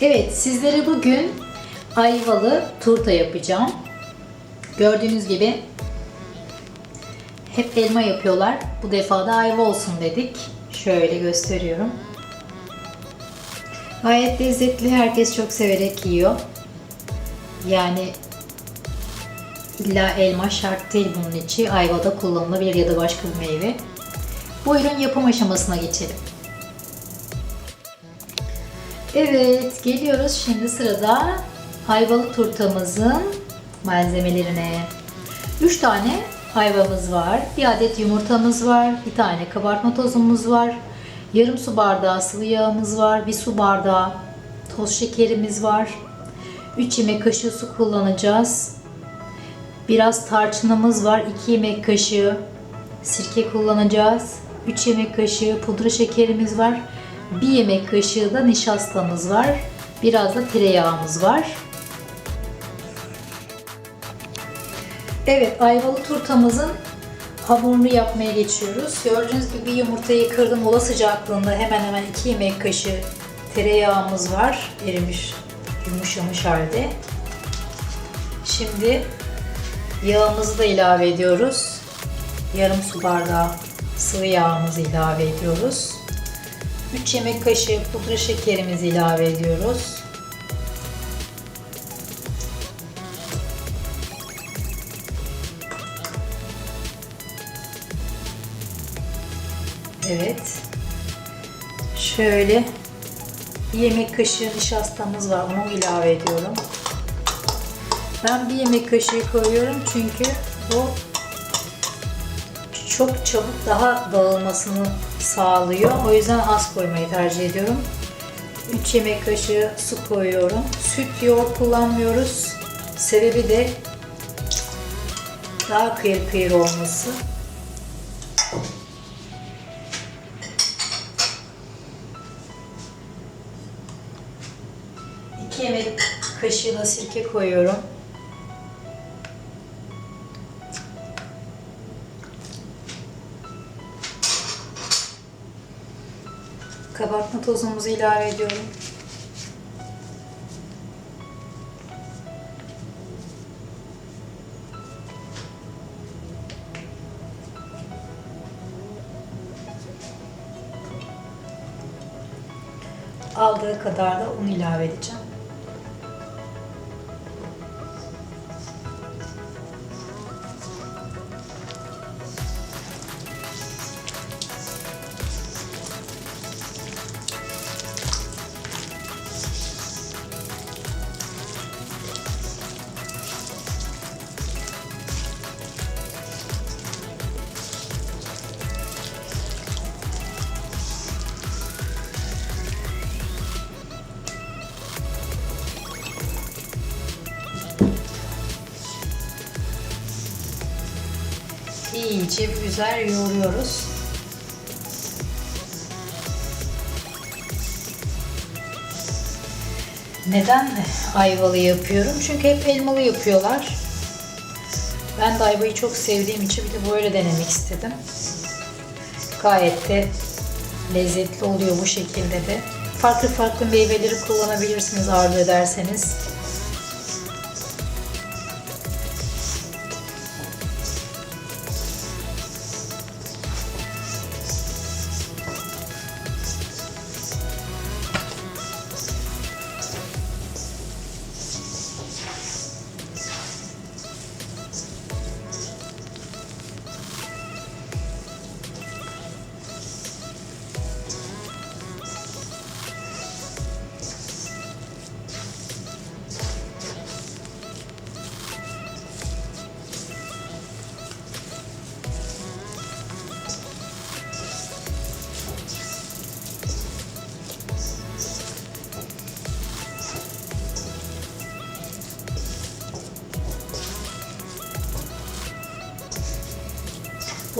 Evet, sizlere bugün ayvalı turta yapacağım. Gördüğünüz gibi hep elma yapıyorlar. Bu defa da ayva olsun dedik. Şöyle gösteriyorum. Gayet lezzetli. Herkes çok severek yiyor. Yani illa elma şart değil bunun içi. Ayva da kullanılabilir ya da başka bir meyve. Buyurun yapım aşamasına geçelim. Evet, geliyoruz şimdi sırada ayvalı turtamızın malzemelerine. 3 tane ayvamız var, bir adet yumurtamız var, bir tane kabartma tozumuz var, yarım su bardağı sıvı yağımız var, bir su bardağı toz şekerimiz var, 3 yemek kaşığı su kullanacağız, biraz tarçınımız var, 2 yemek kaşığı sirke kullanacağız, 3 yemek kaşığı pudra şekerimiz var, bir yemek kaşığı da nişastamız var. Biraz da tereyağımız var. Evet, ayvalı turtamızın hamurunu yapmaya geçiyoruz. Gördüğünüz gibi yumurtayı kırdım. Ola sıcaklığında hemen hemen 2 yemek kaşığı tereyağımız var. Erimiş, yumuşamış halde. Şimdi yağımızı da ilave ediyoruz. Yarım su bardağı sıvı yağımızı ilave ediyoruz. 3 yemek kaşığı pudra şekerimizi ilave ediyoruz. Evet. Şöyle yemek kaşığı nişastamız var. Onu ilave ediyorum. Ben bir yemek kaşığı koyuyorum çünkü bu çok çabuk daha dağılmasını sağlıyor. O yüzden az koymayı tercih ediyorum. 3 yemek kaşığı su koyuyorum. Süt yoğurt kullanmıyoruz. Sebebi de daha kıyır kıyır olması. Yemek kaşığı da sirke koyuyorum. Kabartma tozumuzu ilave ediyorum. Aldığı kadar da un ilave edeceğim. İyice güzel yoğuruyoruz. Neden ayvalı yapıyorum? Çünkü hep elmalı yapıyorlar. Ben de ayvayı çok sevdiğim için bir de böyle denemek istedim. Gayet de lezzetli oluyor bu şekilde de. Farklı farklı meyveleri kullanabilirsiniz arzu ederseniz.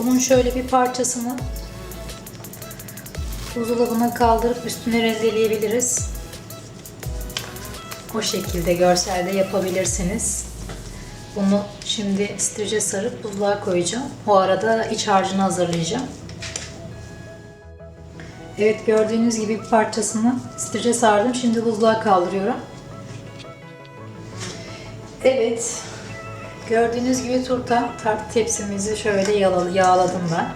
Bunun şöyle bir parçasını buzdolabına kaldırıp üstüne rendeleyebiliriz. O şekilde görselde yapabilirsiniz. Bunu şimdi streçe sarıp buzluğa koyacağım. O arada iç harcını hazırlayacağım. Evet gördüğünüz gibi bir parçasını streçe sardım. Şimdi buzluğa kaldırıyorum. Evet. Gördüğünüz gibi turta tart tepsimizi şöyle yağla- yağladım ben.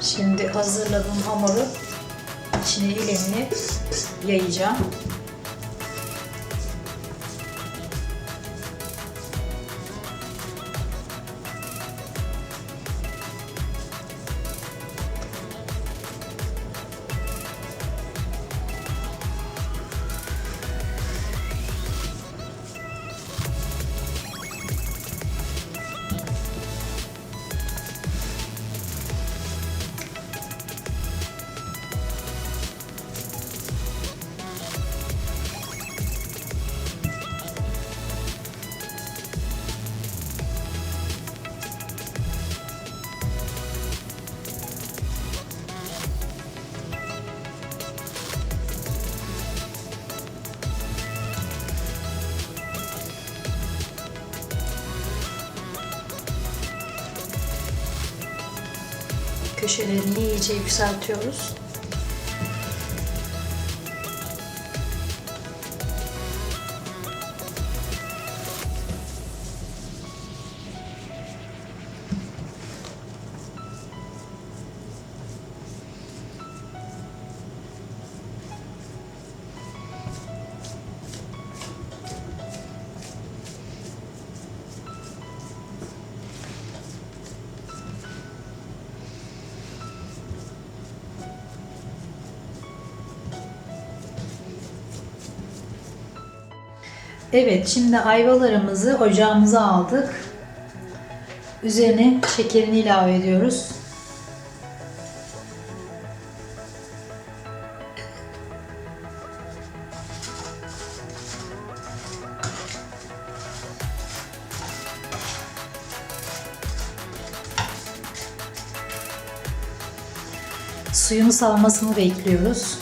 Şimdi hazırladığım hamuru içine elimle yayacağım. Köşelerini iyice yükseltiyoruz. Evet, şimdi ayvalarımızı ocağımıza aldık. Üzerine şekerini ilave ediyoruz. Suyun salmasını bekliyoruz.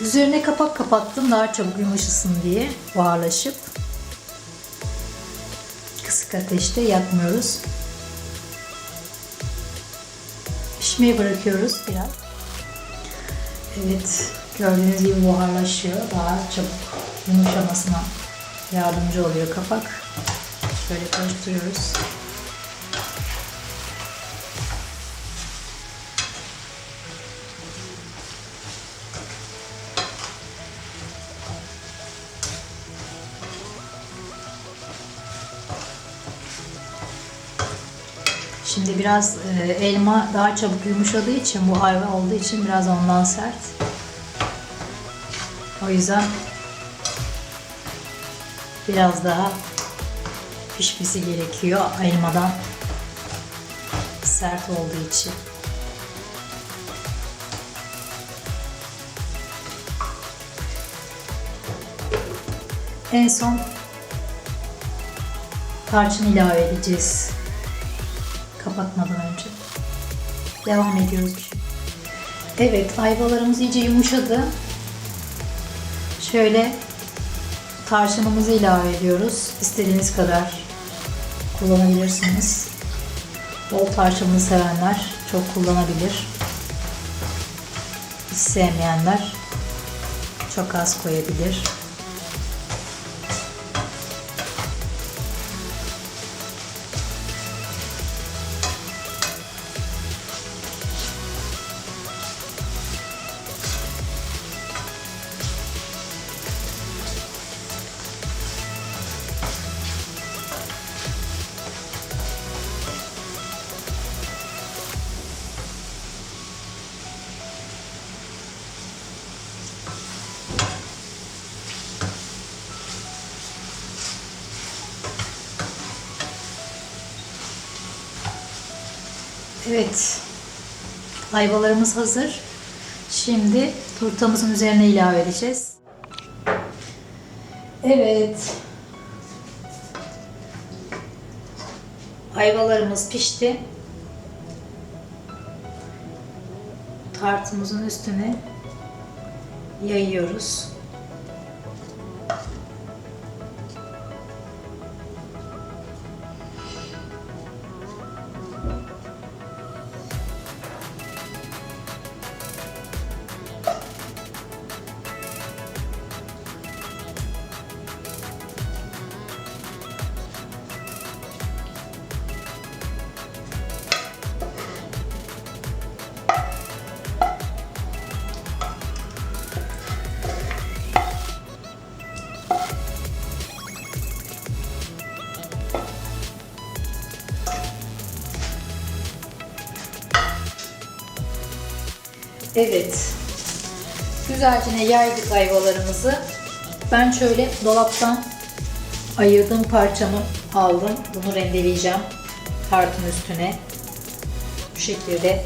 Üzerine kapak kapattım daha çabuk yumuşasın diye buharlaşıp. Kısık ateşte yakmıyoruz. Pişmeye bırakıyoruz biraz. Evet gördüğünüz gibi buharlaşıyor. Daha çabuk yumuşamasına yardımcı oluyor kapak. Şöyle karıştırıyoruz. Şimdi biraz e, elma daha çabuk yumuşadığı için bu ayva olduğu için biraz ondan sert. O yüzden biraz daha pişmesi gerekiyor elmadan sert olduğu için. En son tarçın ilave edeceğiz kapatmadan önce. Devam ediyoruz. Evet, ayvalarımız iyice yumuşadı. Şöyle tarçınımızı ilave ediyoruz. İstediğiniz kadar kullanabilirsiniz. Bol tarçınlı sevenler çok kullanabilir. Hiç sevmeyenler çok az koyabilir. Evet. Ayvalarımız hazır. Şimdi turtamızın üzerine ilave edeceğiz. Evet. Ayvalarımız pişti. Tartımızın üstüne yayıyoruz. Evet. Güzelce yaydık ayvalarımızı. Ben şöyle dolaptan ayırdığım parçamı aldım. Bunu rendeleyeceğim tartın üstüne. Bu şekilde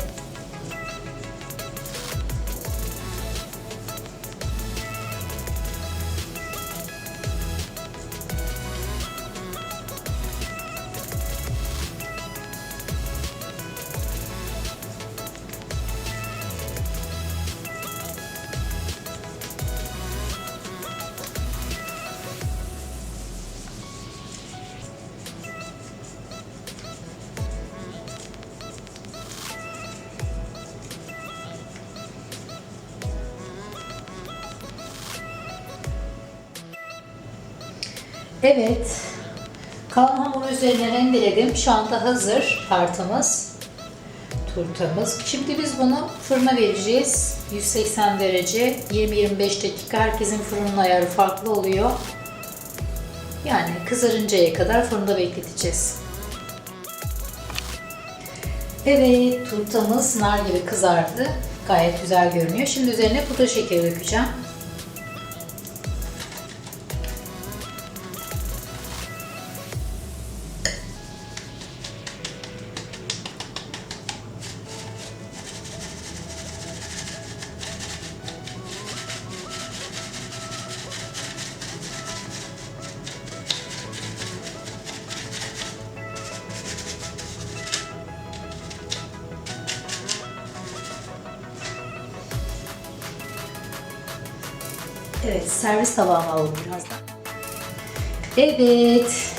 Evet. Kalan hamuru üzerine rendeledim. Şu anda hazır tartımız. Turtamız. Şimdi biz bunu fırına vereceğiz. 180 derece 20-25 dakika. Herkesin fırının ayarı farklı oluyor. Yani kızarıncaya kadar fırında bekleteceğiz. Evet, turtamız nar gibi kızardı. Gayet güzel görünüyor. Şimdi üzerine pudra şekeri dökeceğim. Servis tabağıma alalım birazdan. Evet,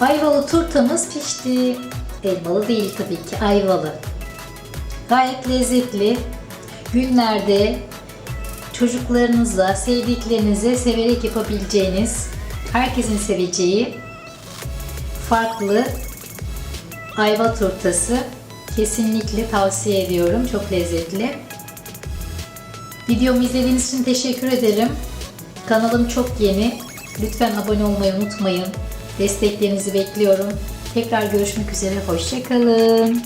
ayvalı turtamız pişti. Elmalı değil tabii ki, ayvalı. Gayet lezzetli. Günlerde çocuklarınızla, sevdiklerinize severek yapabileceğiniz, herkesin seveceği farklı ayva turtası. Kesinlikle tavsiye ediyorum. Çok lezzetli. Videomu izlediğiniz için teşekkür ederim. Kanalım çok yeni. Lütfen abone olmayı unutmayın. Desteklerinizi bekliyorum. Tekrar görüşmek üzere. Hoşçakalın.